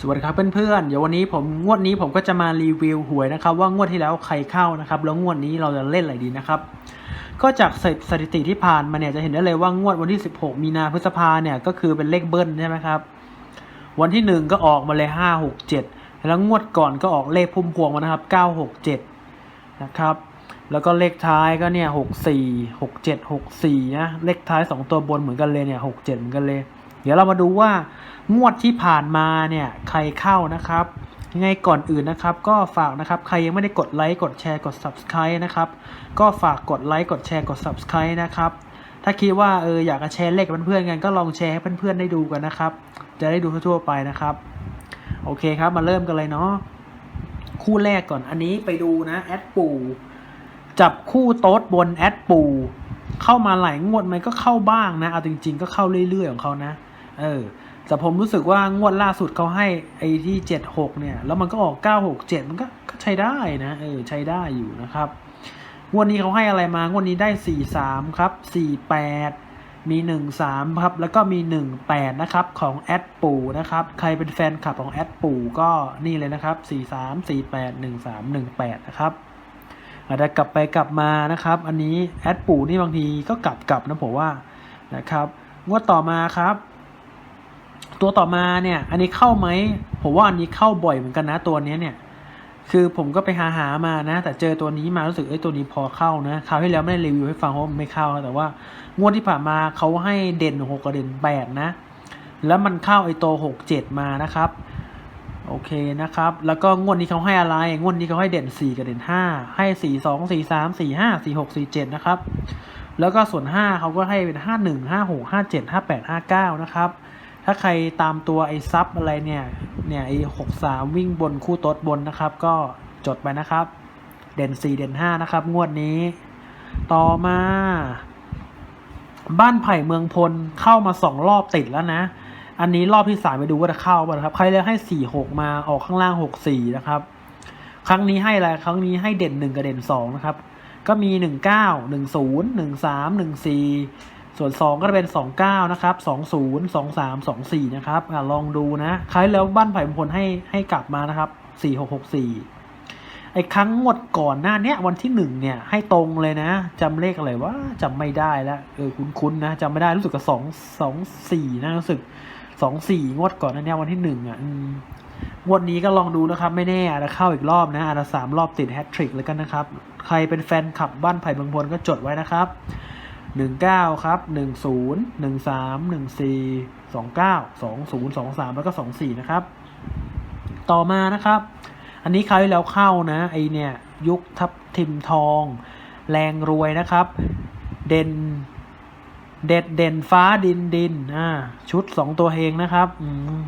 สวัสดีครับเพื่อนๆ เดี๋ยววันนี้ผมงวดนี้ผมก็จะมารีวิวหวยนะครับ ว่างวดที่แล้วใครเข้านะครับ แล้วงวดนี้เราจะเล่นอะไรดีนะครับ ก็จากสถิติที่ผ่านมาเนี่ยจะเห็นได้เลยว่างวดวันที่ 16 มีนาพฤษภาเนี่ยก็คือเป็นเลขเบิ้ลใช่ไหมครับ วันที่หนึ่งก็ออกมาเลย 5 6 7 แล้วงวดก่อนก็ออกเลขพุ่มพวงมานะครับ 9 6 7 นะครับ แล้วก็เลขท้ายก็เนี่ย 6 4 6 7 6 4นะเลขท้าย 2 ตัวบนเหมือนกันเลยเนี่ย 6 7 เหมือนกันเลย เดี๋ยวเรามาดูว่างวดที่ผ่านมาเนี่ยใครเข้านะครับยังไงก่อนอื่นนะครับ ก็ฝากนะครับใครยังไม่ได้กดไลค์กดแชร์กด subscribe นะครับ ก็ฝากกดไลค์กดแชร์กด subscribe นะครับ ถ้าคิดว่าเอออยากจะแชร์เลขกับเพื่อนๆกันก็ลองแชร์ให้เพื่อนๆได้ดูกันนะครับ จะได้ดูทั่วๆไปนะครับ โอเคครับมาเริ่มกันเลยเนาะคู่แรกก่อนอันนี้ไปดูนะแอดปูจับคู่โต๊ดบนแอดปูเข้ามาหลายงวดมันก็เข้าบ้างนะเอาจริง ๆ ก็เข้าเรื่อยๆของเขานะ เออแต่ผมรู้สึกว่างวดล่าสุดเขาให้ไอ้ที่เจ็ดหกเนี่ย แล้วมันก็ออกเก้าหกเจ็ดมันก็ก็ใช้ได้นะเออใช้ได้อยู่นะครับงวดนี้เขาให้อะไรมางวดนี้ได้สี่สามครับสี่แปดมีหนึ่งสามครับแล้วก็มีหนึ่งแปดนะครับของแอดปูนะครับใครเป็นแฟนคลับของแอดปูก็นี่เลยนะครับสี่สามสี่แปดหนึ่งสามหนึ่งแปดนะครับอาจจะกลับไปกลับมานะครับ อันนี้แอดปูนี่บางทีก็กลับกลับนะผมว่านะครับงวดต่อมาครับ ตัวต่อมาเนี่ย อันนี้เข้าไหม ผมว่าอันนี้เข้าบ่อยเหมือนกันนะตัวนี้เนี่ย คือผมก็ไปหาหามานะ แต่เจอตัวนี้มารู้สึกเอ้ยตัวนี้พอเข้านะ คราวที่แล้วไม่ได้รีวิวให้ฟังเพราะมันไม่เข้าแต่ว่างวดที่ผ่านมาเขาให้เด่นหกกับเด่นแปดนะ แล้วมันเข้าไอตัวหกเจ็ดมานะครับ โอเคนะครับ แล้วก็งวดนี้เขาให้อะไร งวดนี้เขาให้เด่นสี่กับเด่นห้าให้สี่สองสี่สามสี่ห้าสี่หกสี่เจ็ดนะครับ แล้วก็ส่วนห้าเขาก็ให้เป็นห้าหนึ่งห้าหกห้าเจ็ดห้าแปดห้าเก้านะครับ ถ้าใครตามตัวไอ้ซับอะไรเนี่ย เนี่ยไอ้หกสามวิ่งบนคู่โต๊ดบนนะครับ ก็จดไปนะครับ เด่นสี่เด่นห้านะครับ งวดนี้ ต่อมา บ้านไผ่เมืองพลเข้ามาสองรอบติดแล้วนะ อันนี้รอบที่สามไปดูว่าจะเข้าป่ะครับ ใครเลยให้สี่หกมาออกข้างล่างหกสี่นะครับ ครั้งนี้ให้อะไรครั้งนี้ให้เด่นหนึ่งกับเด่นสองนะครับ ก็มีหนึ่งเก้าหนึ่งศูนย์หนึ่งสามหนึ่งสี่ ส่วนสองก็จะเป็นสองเก้านะครับสองศูนย์สองสามสองสี่นะครับอลองดูนะคล้ายแล้วบ้านไผ่มงคลให้ให้กลับมานะครับสี่หกหกสี่ไอ้ครั้งงวดก่อนหน้าเนี้ยวันที่หนึ่งเนี่ย ให้ตรงเลยนะจำเลขอะไรว่าจำไม่ได้แล้วเออคุ้นๆนะจำไม่ได้รู้สึกกับสองสองสี่นะรู้สึกสองสี่งวดก่อนหน้าเนี้ยวันที่หนึ่งอะงวดนี้ก็ลองดูนะครับ ไม่แน่อาจจะเข้าอีกรอบนะอาจจะสามรอบติดแฮตทริกเลยกันนะครับ ใครเป็นแฟนคลับบ้านไผ่เมืองพลก็จดไว้นะครับ หนึ่งเก้าครับหนึ่งศูนย์หนึ่งสามหนึ่งสี่สองเก้าสองศูนย์สองสามแล้วก็สองสี่นะครับ ต่อมานะครับ อันนี้คราวที่แล้วเข้านะไอเนี่ยยุคทับทิมทอง แรงรวยนะครับ เด่นเด็ดเด่นฟ้าดินดินอ่าชุดสองตัวเฮงนะครับอืม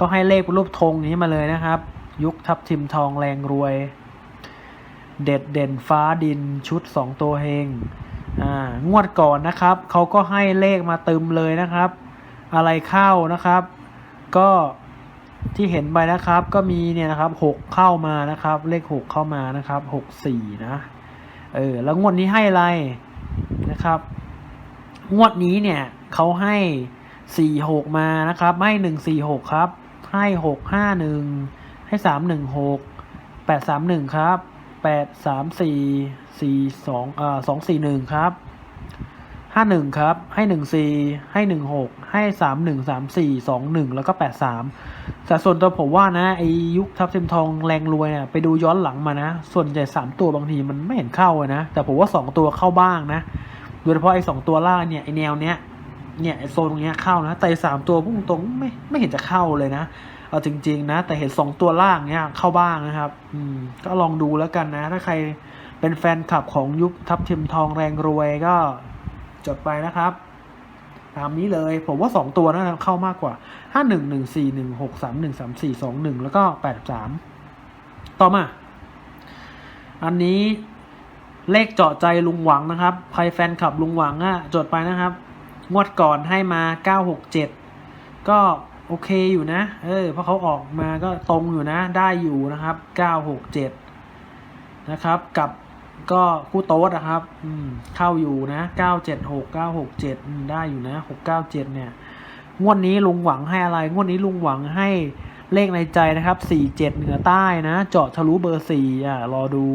ก็ให้เลขรูปธงนี้มาเลยนะครับ ยุคทับทิมทองแรงรวย เด็ดเด่นฟ้าดินชุดสองตัวเฮง งวดก่อนนะครับเขาก็ให้เลขมาเติมเลยนะครับ อะไรเข้านะครับ ก็ที่เห็นไปนะครับ ก็มีเนี่ยนะครับหกเข้ามานะครับ เลขหกเข้ามานะครับหกสี่นะเออแล้วงวดนี้ให้อะไรนะครับ งวดนี้เนี่ยเขาให้สี่หกมานะครับ ให้หนึ่งสี่หกครับ ให้หกห้าหนึ่งให้สามหนึ่งหกแปดสามหนึ่งครับ แปดสามสี่สี่สองอ่าสองสี่หนึ่งครับห้าหนึ่งครับ ให้หนึ่งสี่ให้หนึ่งหกให้สามหนึ่งสามสี่สองหนึ่งแล้วก็แปดสามแต่ส่วนตัวผมว่านะไอยุคทับเซมทองแรงรวยเนี่ยไปดูย้อนหลังมานะ ส่วนใหญ่สามตัวบางทีมันไม่เห็นเข้านะ แต่ผมว่าสองตัวเข้าบ้างนะ โดยเฉพาะไอ้สองตัวล่างเนี่ยไอแนวเนี้ยเนี่ยไอโซนตรงเนี้ยเข้านะ แต่สามตัวพุ่งตรงไม่ไม่เห็นจะเข้าเลยนะ เอาจริง ๆ นะ แต่เห็นสองตัวล่างเนี้ยเข้าบ้างนะครับ อืม ก็ลองดูแล้วกันนะ ถ้าใครเป็นแฟนคลับของยุคทับทิมทองแรงรวยก็จดไปนะครับ ตามนี้เลย ผมว่าสองตัวน่าจะเข้ามากกว่าห้าหนึ่งหนึ่งสี่หนึ่งหกสามหนึ่งสามสี่สองหนึ่งแล้วก็แปดสามต่อมา อันนี้เลขเจาะใจลุงหวังนะครับ ใครแฟนคลับลุงหวังอะจดไปนะครับ งวดก่อนให้มาเก้าหกเจ็ดก็ โอเคอยู่นะ เออเพราะเขาออกมาก็ตรงอยู่นะ ได้อยู่นะครับเก้าหกเจ็ดนะครับ กับก็คู่โต๊ดนะครับ อืม เข้าอยู่นะเก้าเจ็ดหกเก้าหกเจ็ดได้อยู่นะหกเก้าเจ็ดเนี่ย งวดนี้ลุงหวังให้อะไร งวดนี้ลุงหวังให้เลขในใจนะครับสี่เจ็ดเหนือใต้นะ เจาะทะลุเบอร์สี่อะ รอดู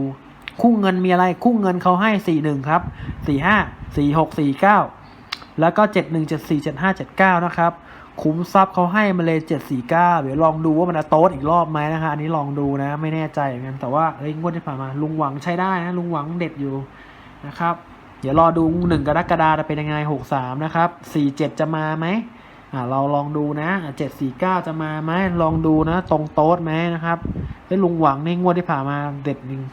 คู่เงินมีอะไร คู่เงินเขาให้สี่หนึ่งครับสี่ห้าสี่หกสี่เก้าแล้วก็เจ็ดหนึ่งเจ็ดสี่เจ็ดห้าเจ็ดเก้านะครับ คุ้มทรัพย์เขาให้มาเลยเจ็ดสี่เก้าเดี๋ยวลองดูว่ามันจะโต๊ดอีกรอบไหมนะฮะอันนี้ลองดูนะไม่แน่ใจเหมือนกันแต่ว่าเฮ้ยงวดที่ผ่านมาลุงหวังใช้ได้นะลุงหวังเด็ดอยู่นะครับ เดี๋ยวรอดูหนึ่งกรกฎาคมจะเป็นยังไงหกสามนะครับสี่เจ็ดจะมาไหมอ่าเราลองดูนะเจ็ดสี่เก้าจะมาไหมลองดูนะ ตรงโต๊ดไหมนะครับไอ้ยลุงหวังในงวดที่ผ่านมาเด็ดจริง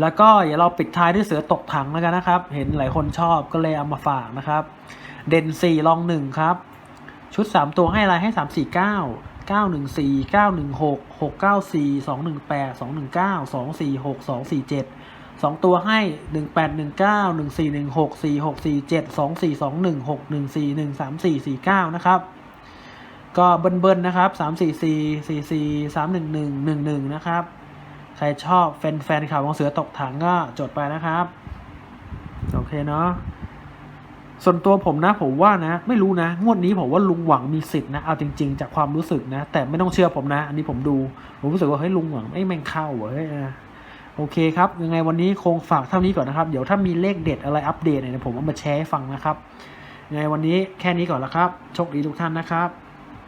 แล้วก็เดี๋ยวเราปิดท้ายด้วยเสือตกถังแล้วกันนะครับ เห็นหลายคนชอบก็เลยเอามาฝากนะครับ เด่นสี่ลองหนึ่งครับ ชุดสามตัวให้อะไรให้สามสี่เก้าเก้าหนึ่งสี่เก้าหนึ่งหกหกเก้าสี่สองหนึ่งแปดสองหนึ่งเก้าสองสี่หกสองสี่เจ็ดสองตัวให้หนึ่งแปดหนึ่งเก้าหนึ่งสี่หนึ่งหกสี่หกสี่เจ็ดสองสี่สองหนึ่งหกหนึ่งสี่หนึ่งสามสี่สี่เก้านะครับ ก็เบิ้ลๆนะครับสามสี่สี่สี่สี่สามหนึ่งหนึ่งหนึ่งหนึ่งนะครับ ใครชอบแฟนแฟนข่าวของเสือตกถังก็จดไปนะครับ โอเคเนาะ ส่วนตัวผมนะผมว่านะ ไม่รู้นะ งวดนี้ผมว่าลุงหวังมีสิทธิ์นะเอาจริง ๆ จากความรู้สึกนะ แต่ไม่ต้องเชื่อผมนะ อันนี้ผมดู ผมรู้สึกว่าเฮ้ยลุงหวังไอ้แม่งเข้าเว้ยโอเคครับ ยังไงวันนี้คงฝากเท่านี้ก่อนนะครับ เดี๋ยวถ้ามีเลขเด็ดอะไรอัปเดตเนี่ยผมเอามาแชร์ให้ฟังนะครับยังไงวันนี้แค่นี้ก่อนละครับโชคดีทุกท่านนะครับ